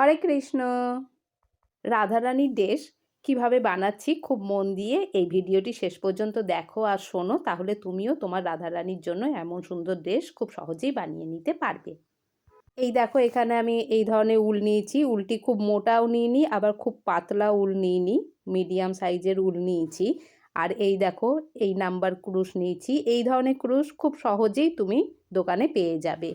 হরে কৃষ্ণ। রাধারানীর দেশ, কীভাবে বানাচ্ছি খুব মন দিয়ে এই ভিডিওটি শেষ পর্যন্ত দেখো আর শোনো, তাহলে তুমিও তোমার রাধারানীর জন্য এমন সুন্দর দেশ খুব সহজেই বানিয়ে নিতে পারবে। এই দেখো, এখানে আমি এই ধরনের উল নিয়েছি। উলটি খুব মোটাও নিইনি, আবার খুব পাতলা উল নিইনি। মিডিয়াম সাইজের উল নিয়েছি। আর এই দেখো, এই নাম্বার ক্রুশ নিয়েছি। এই ধরনের ক্রুশ খুব সহজেই তুমি দোকানে পেয়ে যাবে।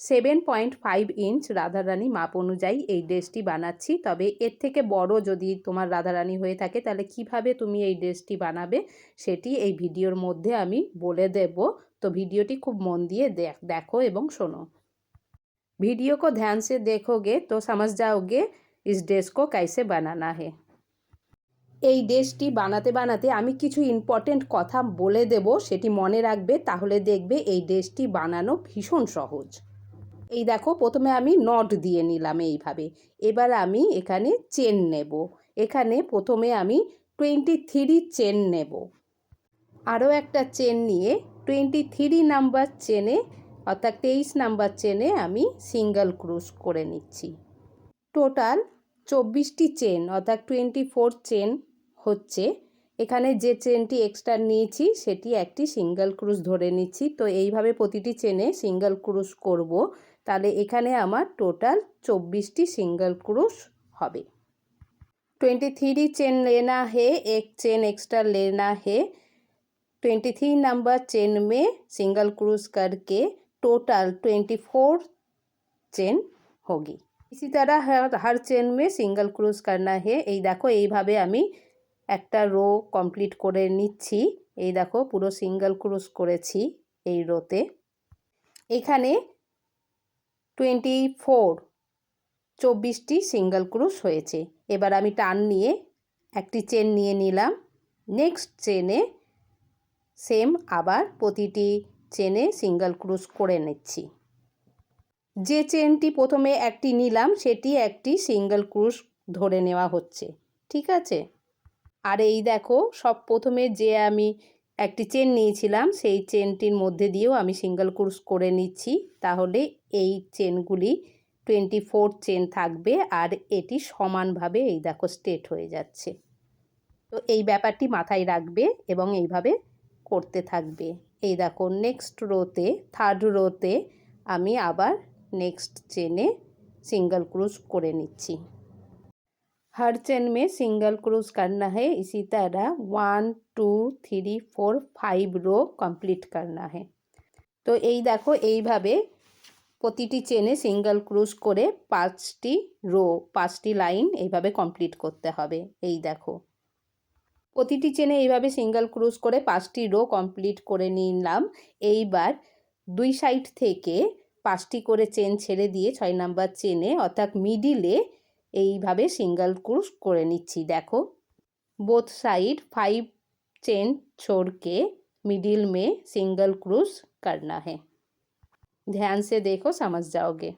seven point five inch Radharani মাপ অনুযায়ী এই ড্রেসটি বানাচ্ছি তবে এর থেকে বড় যদি তোমার রাধারানী হয়ে থাকে তাহলে কিভাবে তুমি এই ড্রেসটি বানাবে সেটি এই ভিডিওর মধ্যে আমি বলে দেব তো ভিডিওটি খুব মন দিয়ে দেখো এবং শোনো वीडियो को ध्यान से देखोगे तो समझ जाओगे इस ड्रेस को कैसे बनाना है এই ড্রেসটি বানাতে বানাতে আমি কিছু ইম্পর্টেন্ট কথা বলে দেব সেটি মনে রাখবে তাহলে দেখবে এই ড্রেসটি বানানো ভীষণ সহজ এই দেখো প্রথমে আমি নট দিয়ে নিলাম এইভাবে। এবার আমি এখানে চেন নেব। এখানে প্রথমে আমি টোয়েন্টি থ্রি চেন নেব। আরও একটা চেন নিয়ে টোয়েন্টি থ্রি নাম্বার চেনে, অর্থাৎ তেইশ নাম্বার চেনে আমি সিঙ্গেল ক্রুজ করে নিচ্ছি। টোটাল চব্বিশটি চেন, অর্থাৎ টোয়েন্টি ফোর চেন হচ্ছে। এখানে যে চেনটি এক্সট্রা নিয়েছি, সেটি একটি সিঙ্গেল ক্রুজ ধরে নিচ্ছি। তো এইভাবে প্রতিটি চেনে সিঙ্গেল ক্রুজ করব। তাহলে এখানে আমার টোটাল চব্বিশটি সিঙ্গেল ক্রুশ হবে ट्वेंटी थ्री चेन लेना है एक चेन एक्स्ट्रा लेना है ट्वेंटी थ्री नंबर चेन में सिंगल क्रूज करके टोटल ट्वेंटी फोर चेन होगी इसी तरह हर हर चेन में सिंगल क्रूज करना है এই দেখো এইভাবে আমি একটা রো কমপ্লিট করে নিচ্ছি এই দেখো পুরো সিঙ্গেল ক্রুজ করেছি এই রোতে এখানে টোয়েন্টি ফোর। চব্বিশটি সিঙ্গেল ক্রুশ হয়েছে। এবার আমি টান নিয়ে একটি চেন নিয়ে নিলাম। নেক্সট চেনে সেম আবার প্রতিটি চেনে সিঙ্গেল ক্রুশ করে নিচ্ছি। যে চেনটি প্রথমে একটি নিলাম, সেটি একটি সিঙ্গেল ক্রুশ ধরে নেওয়া হচ্ছে। ঠিক আছে? আর এই দেখো, সব প্রথমে যে আমি একটি চেন নিয়েছিলাম। সেই চেনটির মধ্যে দিয়েও আমি সিঙ্গেল ক্রুশ করে নিচ্ছি। তাহলে এই চেনগুলি টোয়েন্টি ফোর চেন থাকবে আর এটি সমানভাবে এই দেখো স্টেট হয়ে যাচ্ছে। তো এই ব্যাপারটি মাথায় রাখবে এবং এইভাবে করতে থাকবে। এই দেখো নেক্সট রোতে থার্ড রোতে আমি আবার নেক্সট চেনে সিঙ্গেল ক্রুজ করে নিচ্ছি। हर चेन में सिंगल क्रूज करना है इसी तरह one two three four five row complete करना है তো এই দেখো এইভাবে প্রতিটি চেনে সিঙ্গেল ক্রুজ করে পাঁচটি রো পাঁচটি লাইন এইভাবে কমপ্লিট করতে হবে এই দেখো প্রতিটি চেনে এইভাবে সিঙ্গেল ক্রুজ করে পাঁচটি রো কমপ্লিট করে নিলাম এইবার দুই সাইড থেকে পাঁচটি করে চেন ছেড়ে দিয়ে ছয় নাম্বার চেনে অর্থাৎ মিডিলে এইভাবে সিঙ্গেল ক্রুজ করে নিচ্ছি দেখো বোথ সাইড फाइव चेन छोड़ के मिडिल में सिंगल क्रूज करना है ধ্যান সে দেখো সমাজ যাওগে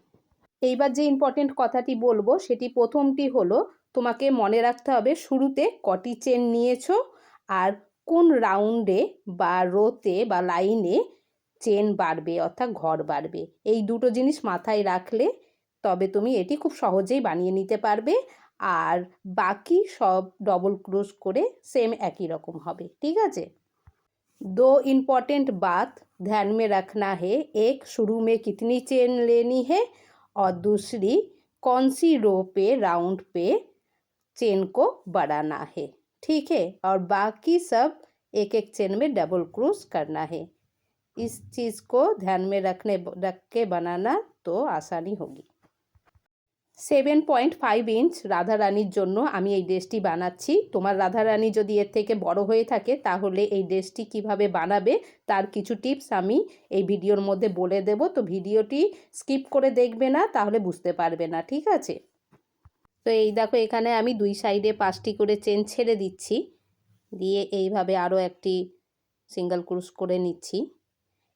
এইবার যে ইম্পর্টেন্ট কথাটি বলবো সেটি প্রথমটি হলো তোমাকে মনে রাখতে হবে শুরুতে কটি চেন নিয়েছো আর কোন রাউন্ডে বা রোতে বা লাইনে চেন বাড়বে অর্থাৎ ঘর বাড়বে এই দুটো জিনিস মাথায় রাখলে তবে তুমি এটি খুব সহজেই বানিয়ে নিতে পারবে আর বাকি সব ডবল ক্রোশ করে সেম একই রকম হবে ঠিক আছে दो इम्पॉर्टेंट बात ध्यान में रखना है एक शुरू में कितनी चेन लेनी है और दूसरी कौन सी रो पे राउंड पे चेन को बढ़ाना है ठीक है और बाकी सब एक एक चेन में डबल क्रूज करना है इस चीज़ को ध्यान में रखने रख के बनाना तो आसानी होगी সেভেন পয়েন্ট ফাইভ ইঞ্চ রাধারানীর জন্য আমি এই ড্রেসটি বানাচ্ছি। তোমার রাধারানী যদি এর থেকে বড় হয়ে থাকে, তাহলে এই ড্রেসটি কীভাবে বানাবে তার কিছু টিপস আমি এই ভিডিওর মধ্যে বলে দেব। তো ভিডিওটি স্কিপ করে দেখবে না, তাহলে বুঝতে পারবে না, ঠিক আছে? তো এই দেখো, এখানে আমি দুই সাইডে পাঁচটি করে চেন ছেড়ে দিচ্ছি। দিয়ে এইভাবে আরও একটি সিঙ্গেল ক্রুশ করে নিচ্ছি।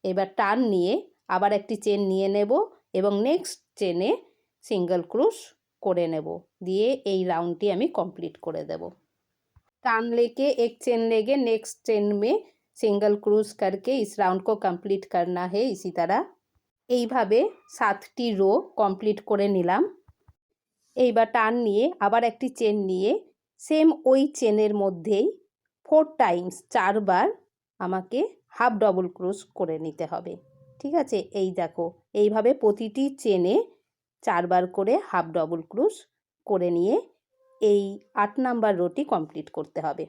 এবার টান নিয়ে আবার একটি চেন নিয়ে নেব এবং নেক্সট চেনে সিঙ্গেল क्रूश করে নেব দিয়ে এই রাউন্ডটি আমি কমপ্লিট করে দেব টান लेके एक चेन लेके नेक्स्ट चेन में सिंगल क्रूज करके इस राउंड को कंप्लीट करना है इसी तरह এইভাবে সাতটি রো কমপ্লিট করে নিলাম এইবার টান নিয়ে আবার একটি চেন নিয়ে সেম ওই চেনের মধ্যেই ফোর টাইমস চারবার আমাকে হাফ ডবল ক্রোশ করে নিতে হবে ঠিক আছে এই দেখো এইভাবে প্রতিটি চেনে চারবার করে হাফ ডবল ক্রোশ করে নিয়ে এই आठ नंबर रोटी कंप्लीट करते হবে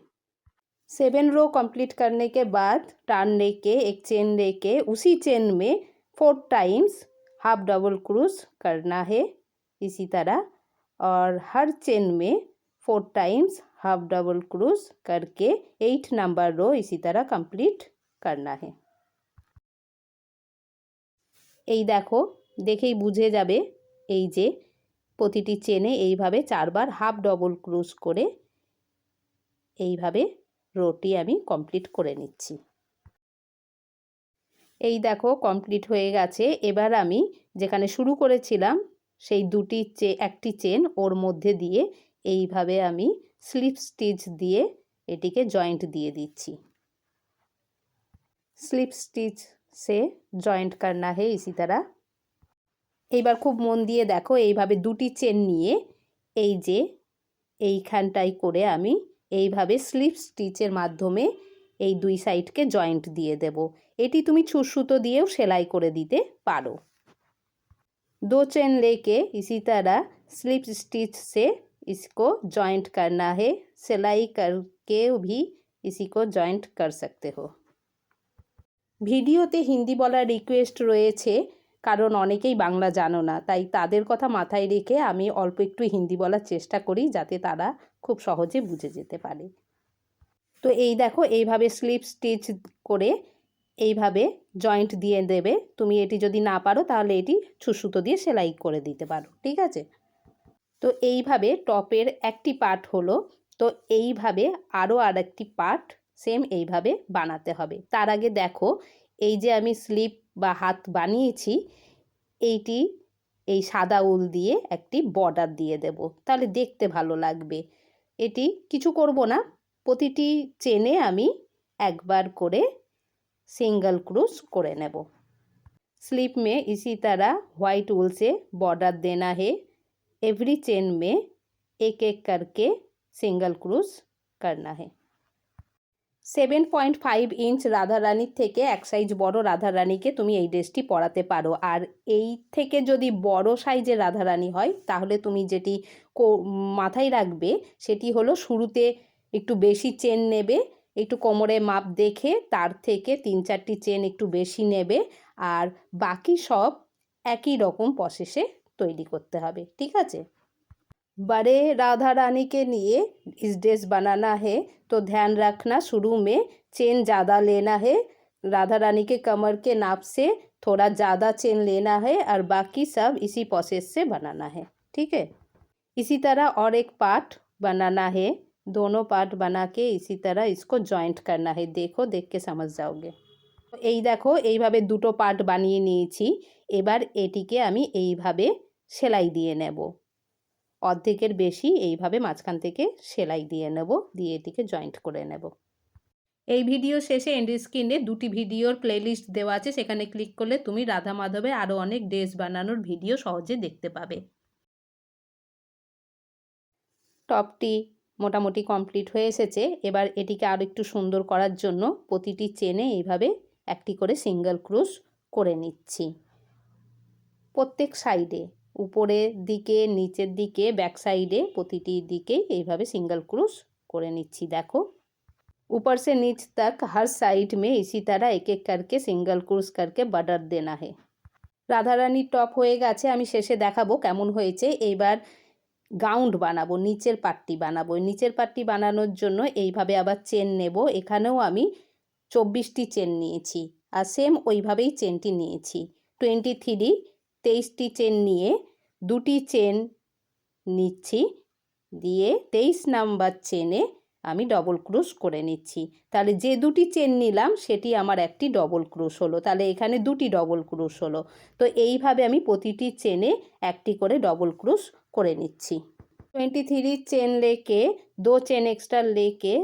सेवन रो कंप्लीट करने के बाद टर्न लेके एक चेन लेके उसी चेन में four times half double cross करना है इसी तरह और हर चेन में four times half double cross करके एट नंबर रो इसी तरह कंप्लीट करना है এই দেখো দেখেই বুঝে যাবে এই যে প্রতিটি চেনে এইভাবে চারবার হাফ ডবল ক্রুজ করে এইভাবে রোটি আমি কমপ্লিট করে নিচ্ছি এই দেখো কমপ্লিট হয়ে গেছে এবার আমি যেখানে শুরু করেছিলাম সেই দুটি চে একটি চেন ওর মধ্যে দিয়ে এইভাবে আমি স্লিপ স্টিচ দিয়ে এটিকে জয়েন্ট দিয়ে দিচ্ছি স্লিপ স্টিচ সে জয়েন্ট करना है इसी तरह এইবার খুব মন দিয়ে দেখো এইভাবে দুটি চেন নিয়ে এই যে এইখানটাই করে আমি এইভাবে স্লিপ স্টিচের মাধ্যমে এই দুই সাইডকে জয়েন্ট দিয়ে দেব এটি তুমি ছুসুতো দিয়েও সেলাই করে দিতে পারো दो चेन लेके इसी तरह स्लिप स्टिच से इसको जॉइंट करना है सिलाई करके भी इसी को जॉइंट कर सकते हो ভিডিওতে হিন্দি বলার রিকোয়েস্ট রয়েছে কারণ অনেকেই বাংলা জানো না। তাই তাদের কথা মাথায় রেখে আমি অল্প একটু হিন্দি বলার চেষ্টা করি যাতে তারা খুব সহজে বুঝে যেতে পারে। তো এই দেখো, এইভাবে স্লিপ স্টিচ করে এইভাবে জয়েন্ট দিয়ে দেবে। তুমি এটি যদি না পারো, তাহলে এটি ছুসুতো দিয়ে সেলাই করে দিতে পারো, ঠিক আছে? তো এইভাবে টপের একটি পার্ট হলো, তো এইভাবে আরও আর একটি পার্ট সেম এইভাবে বানাতে হবে। তার আগে দেখো এই যে আমি স্লিপ বা হাত বানিয়েছি এইটি এই সাদা উল দিয়ে একটি বর্ডার দিয়ে দেব তাহলে দেখতে ভালো লাগবে এটি কিছু করব না প্রতিটি চেনে আমি একবার করে सिंगल क्रूज করে নেব स्लीप में इसी तरह वाइट वूल से बॉर्डर देना है एवरी चेन में एक एक करके सिंगल क्रूज करना है সেভেন পয়েন্ট ফাইভ ইঞ্চ রাধারানীর থেকে এক সাইজ বড় রাধারানীকে তুমি এই ড্রেসটি পরাতে পারো। আর এই থেকে যদি বড় সাইজের রাধারানী হয়, তাহলে তুমি যেটি মাথায় রাখবে, সেটি হলো শুরুতে একটু বেশি চেন নেবে, একটু কোমরে মাপ দেখে তার থেকে তিন চারটি চেন একটু বেশি নেবে, আর বাকি সব একই রকম প্রসেসে তৈরি করতে হবে। ঠিক আছে? बड़े राधा रानी के लिए इस ड्रेस बनाना है तो ध्यान रखना शुरू में चेन ज़्यादा लेना है राधा रानी के कमर के नाप से थोड़ा ज़्यादा चेन लेना है और बाकी सब इसी प्रोसेस से बनाना है ठीक है इसी तरह और एक पार्ट बनाना है दोनों पार्ट बना के इसी तरह इसको জয়েন্ট करना है देखो देख के समझ जाओगे এই দেখো এইভাবে দুটো পার্ট বানিয়ে নিয়েছি এবার এটিকে আমি এইভাবে সেলাই দিয়ে নেব অর্ধেকের বেশি এইভাবে মাঝখান থেকে সেলাই দিয়ে নেব, দিয়ে এটিকে জয়েন্ট করে নেব। এই ভিডিও শেষে এন্ড স্ক্রিনে দুটি ভিডিওর প্লেলিস্ট দেওয়া আছে, সেখানে ক্লিক করলে তুমি রাধা মাধবে আরও অনেক ড্রেস বানানোর ভিডিও সহজে দেখতে পাবে। টপটি মোটামুটি কমপ্লিট হয়ে এসেছে, এবার এটিকে আরও একটু সুন্দর করার জন্য প্রতিটি চেনে এইভাবে একটি করে সিঙ্গেল ক্রুশ করে নিচ্ছি। প্রত্যেক সাইডে উপরের দিকে নিচের দিকে ব্যাক সাইডে প্রতিটি দিকে এইভাবে সিঙ্গেল ক্রুশ করে নিচ্ছি দেখো ऊपर से नीच तक हर साइड में इसी तरह एक एक करके सिंगल क्रूज करके बॉर्डर देना है রাধারানীর টপ হয়ে গেছে আমি শেষে দেখাবো কেমন হয়েছে এইবার গাউন্ড বানাবো নিচের পাট্টি বানাবো নিচের পাট্টি বানানোর জন্য এইভাবে আবার চেন নেব এখানেও আমি চব্বিশটি চেন নিয়েছি আর সেম ওইভাবেই চেনটি নিয়েছি টোয়েন্টি থ্রি তেইশটি চেন নিয়ে দুটি চেন নিচ্ছি। দিয়ে তেইশ নাম্বার চেনে আমি ডবল ক্রুশ করে নিচ্ছি। তাহলে যে দুটি চেন নিলাম, সেটি আমার একটি ডবল ক্রুশ হলো। তাহলে এখানে দুটি ডবল ক্রুশ হলো। তো এইভাবে আমি প্রতিটি চেনে একটি করে ডবল ক্রুশ করে নিচ্ছি। টোয়েন্টি থ্রি চেন লেকে, দো চেন এক্সট্রা লেকে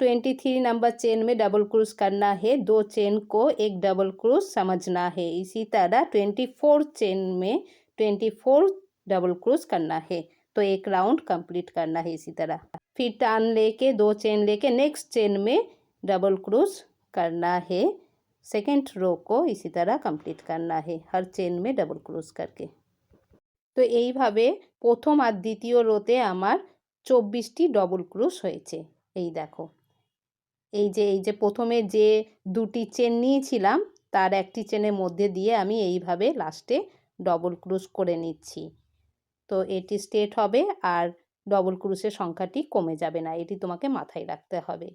ट्वेंटी थ्री नंबर चेन में डबल क्रूज करना है दो चेन को एक डबल क्रूज समझना है इसी तरह ट्वेंटी फोर चेन में ट्वेंटी फोर डबल क्रूज करना है तो एक राउंड कंप्लीट करना है इसी तरह फिर टर्न लेके दो चेन लेके नेक्स्ट चेन में डबल क्रूज करना है सेकेंड रो को इसी तरह कंप्लीट करना है हर চেন মে ডবল ক্রুজ করকে তো এইভাবে প্রথম আর দ্বিতীয় রোতে আমার চব্বিশটি ডবল ক্রুজ হয়েছে এই দেখো এই যে এই যে প্রথমে যে দুটি চেন নিয়েছিলাম, তার একটি চেনের মধ্যে দিয়ে আমি এইভাবে লাস্টে ডবল ক্রুজ করে নিচ্ছি। তো এটি স্ট্রেট হবে আর ডবল ক্রুশের সংখ্যাটি কমে যাবে না, এটি তোমাকে মাথায় রাখতে হবে।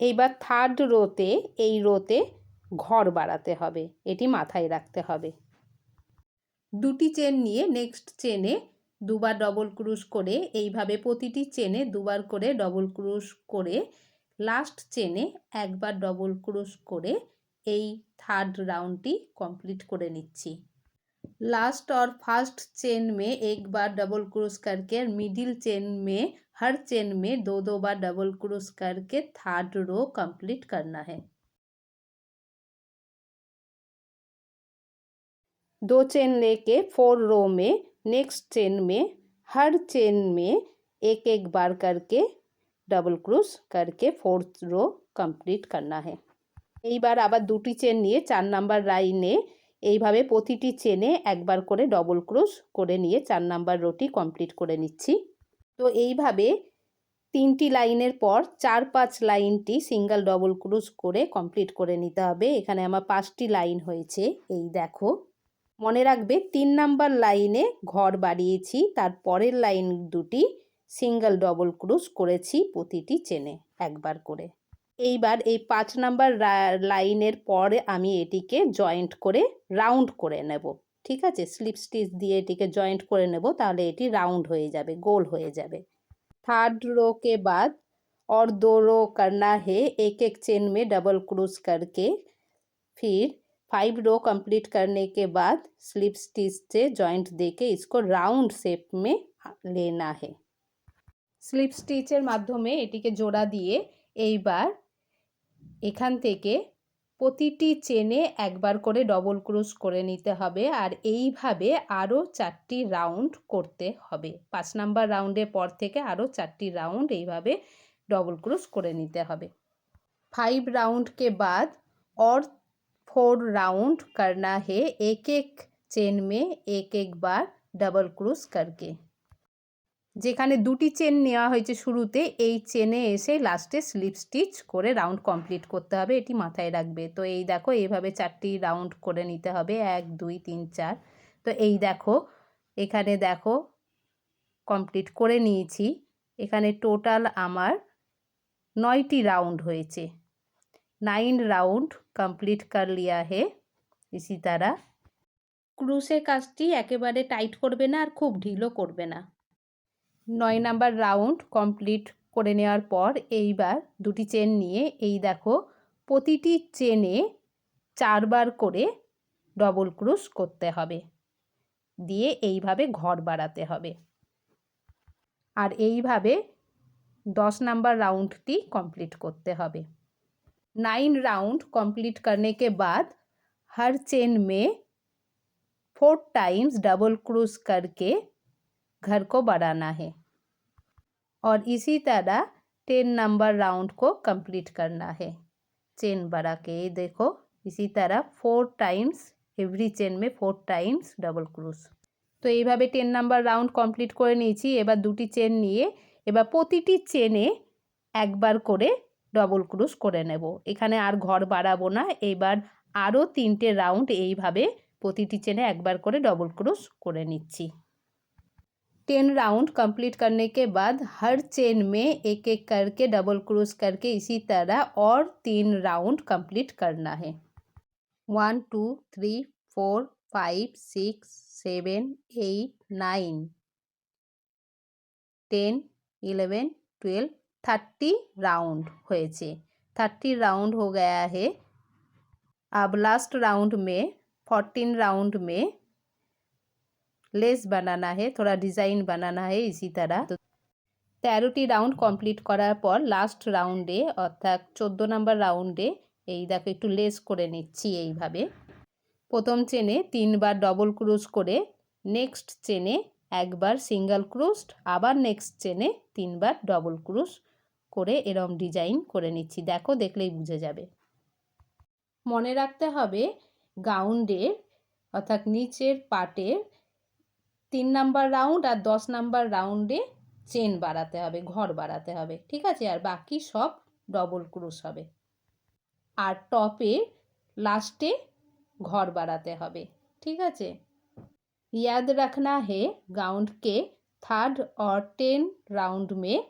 এইবার থার্ড রোতে এই রোতে ঘর বাড়াতে হবে, এটি মাথায় রাখতে হবে। দুটি চেন নিয়ে নেক্সট চেনে দুবার ডবল ক্রুশ করে, এইভাবে প্রতিটি চেনে দুবার করে ডবল ক্রুশ করে লাস্ট চেনে একবার ডবল ক্রুশ করে এই থার্ড রাউন্ডটি কমপ্লিট করে নিচ্ছি लास्ट और फर्स्ट चेन में एक बार डबल क्रोस करके और मिडिल चेन में हर चेन में दो दो बार डबल क्रोस करके थर्ड रो कंप्लीट करना है दो चेन लेके फोर रो में नेक्स्ट चेन में हर चेन में एक एक बार करके डबल क्रोस करके फोर्थ रो कंप्लीट करना है এইবার আবার দুটি চেন নিয়ে চার নাম্বার লাইনে এইভাবে প্রতিটি চেনে একবার করে ডবল ক্রোশ করে নিয়ে চার নাম্বার রোটি কমপ্লিট করে নিচ্ছি তো এইভাবে তিনটি লাইনের পর চার পাঁচ লাইনটি সিঙ্গেল ডবল ক্রুজ করে কমপ্লিট করে নিতে হবে এখানে আমার পাঁচটি লাইন হয়েছে এই দেখো মনে রাখবে তিন নাম্বার লাইনে ঘর বাড়িয়েছি তার পরের লাইন দুটি সিঙ্গেল ডবল ক্রুজ করেছি প্রতিটি চেনে একবার করে এইবার এই পাঁচ নাম্বার লাইনের পরে আমি এটিকে জয়েন্ট করে রাউন্ড করে নেব ঠিক আছে স্লিপ স্টিচ দিয়ে এটিকে জয়েন্ট করে নেব তাহলে এটি রাউন্ড হয়ে যাবে গোল হয়ে যাবে थर्ड रो के बाद और दो रो करना है एक एक चेन में डबल क्रूज करके फिर फाइव रो कंप्लीट करने के बाद स्लिप स्टिच से जॉइंट देके इसको राउंड शेप में लेना है স্লিপ স্টিচের মাধ্যমে এটিকে জোড়া দিয়ে এইবার এখান থেকে প্রতিটি চেনে একবার করে ডবল ক্রুজ করে নিতে হবে আর এইভাবে আরও চারটি রাউন্ড করতে হবে পাঁচ নাম্বার রাউন্ডের পর থেকে আরও চারটি রাউন্ড এইভাবে ডবল ক্রুজ করে নিতে হবে ফাইভ রাউন্ড কে বাদ और फोर राउंड करना है एक एक चेन में एक एक बार डबल क्रूज करके যেখানে দুটি চেন নেওয়া হয়েছে শুরুতে, এই চেনে এসে লাস্টে স্লিপ স্টিচ করে রাউন্ড কমপ্লিট করতে হবে, এটি মাথায় রাখবে। তো এই দেখো এইভাবে চারটি রাউন্ড করে নিতে হবে, এক, দুই, তিন, চার। তো এই দেখো, এখানে দেখো কমপ্লিট করে নিয়েছি। এখানে টোটাল আমার নয়টি রাউন্ড হয়েছে। নাইন রাউন্ড কমপ্লিট কর লিয়া হে, ইসি তারা। ক্রুশের কাজটি একেবারে টাইট করবে না আর খুব ঢিলও করবে না। নয় নাম্বার রাউন্ড কমপ্লিট করে নেওয়ার পর এইবার দুটি চেন নিয়ে এই দেখো প্রতিটি চেনে চারবার করে ডবল ক্রুশ করতে হবে দিয়ে এইভাবে ঘর বাড়াতে হবে আর এইভাবে দশ নাম্বার রাউন্ডটি কমপ্লিট করতে হবে नाइन राउंड कंप्लीट करने के बाद हर चेन में फोर टाइम्स डबल क्रूज करके घर को बढ़ाना है और इसी तरह टेन नंबर राउंड को कंप्लीट करना है चेन बढ़ा के देखो इसी तरह फोर टाइम्स এভরি চেন মে ফোর টাইমস ডবল ক্রুজ তো এইভাবে টেন নাম্বার রাউন্ড কমপ্লিট করে নিয়েছি এবার দুটি চেন নিয়ে এবার প্রতিটি চেনে একবার করে ডবল ক্রুশ করে নেব এখানে আর ঘর বাড়াবো না এবার আরও তিনটে রাউন্ড এইভাবে প্রতিটি চেনে একবার করে ডবল ক্রুশ করে নিচ্ছি टेन राउंड कंप्लीट करने के बाद हर चेन में एक एक करके डबल क्रूज करके इसी तरह और तीन राउंड कंप्लीट करना है one two three four five six seven eight nine ten eleven twelve thirty round হয়েছে थर्टी राउंड हो गया है अब लास्ट राउंड में फोर्टीन राउंड में लेस बनाना है थोड़ा डिज़ाइन बनाना है इसी तरह তো তেরোটি রাউন্ড কমপ্লিট করার পর লাস্ট রাউন্ডে অর্থাৎ চোদ্দো নাম্বার রাউন্ডে এই দেখো একটু লেস করে নিচ্ছি এইভাবে প্রথম চেনে তিনবার ডবল ক্রুজ করে নেক্সট চেনে একবার সিঙ্গেল ক্রুস্ট আবার নেক্সট চেনে তিনবার ডবল ক্রুশ করে এরম ডিজাইন করে নিচ্ছি দেখো দেখলেই বুঝে যাবে মনে রাখতে হবে গাউন্ডের অর্থাৎ নিচের পাটের তিন নাম্বার রাউন্ড আর দশ নাম্বার রাউন্ডে চেন বাড়াতে হবে ঘর বাড়াতে হবে ঠিক আছে আর বাকি সব ডবল ক্রুশ হবে আর টপে লাস্টে ঘর বাড়াতে হবে ঠিক আছে याद रखना है गाउंड के थर्ड और टेन राउंड में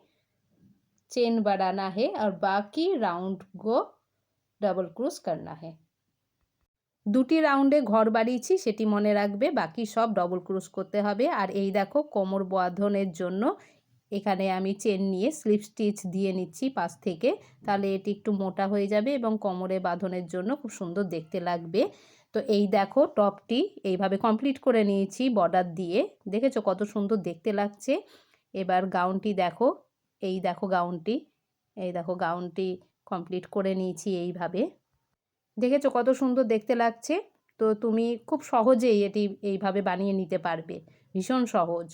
चेन बढ़ाना है और बाकी राउंड को डबल क्रूज करना है দুটি রাউন্ডে ঘর বাড়িয়েছি, সেটি মনে রাখবে, বাকি সব ডবল ক্রুজ করতে হবে। আর এই দেখো, কোমর বাঁধনের জন্য এখানে আমি চেন নিয়ে স্লিপ স্টিচ দিয়ে নিচ্ছি পাশ থেকে। তাহলে এটি একটু মোটা হয়ে যাবে এবং কোমরে বাঁধনের জন্য খুব সুন্দর দেখতে লাগবে। তো এই দেখো, টপটি এইভাবে কমপ্লিট করে নিয়েছি বর্ডার দিয়ে। দেখেছ কত সুন্দর দেখতে লাগছে? এবার গাউনটি দেখো, এই দেখো গাউনটি এই দেখো গাউনটি কমপ্লিট করে নিয়েছি এইভাবে। দেখেছ কত সুন্দর দেখতে লাগছে? তো তুমি খুব সহজেই এটি এইভাবে বানিয়ে নিতে পারবে। ভীষণ সহজ।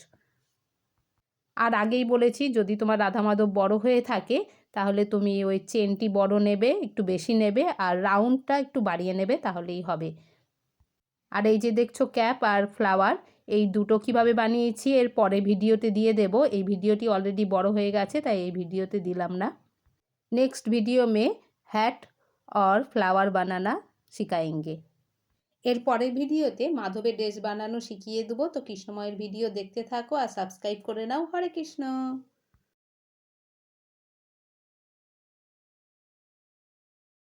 আর আগেই বলেছি, যদি তোমার রাধা মাধব বড় হয়ে থাকে, তাহলে তুমি ওই চেনটি বড় নেবে, একটু বেশি নেবে, আর রাউন্ডটা একটু বাড়িয়ে নেবে, তাহলেই হবে। আর এই যে দেখছ ক্যাপ আর ফ্লাওয়ার, এই দুটো কীভাবে বানিয়েছি, এর পরে ভিডিওতে দিয়ে দেব। এই ভিডিওটি অলরেডি বড় হয়ে গেছে, তাই এই ভিডিওতে দিলাম না। নেক্সট ভিডিও মে, হ্যাট और ফ্লাওয়ার বানানা শিখায়েঙ্গে এর পরের ভিডিওতে মাধবের ড্রেস বানানো শিখিয়ে দেবো। তো কৃষ্ণময়ের ভিডিও দেখতে থাকো আর সাবস্ক্রাইব করে নাও। হরে কৃষ্ণ।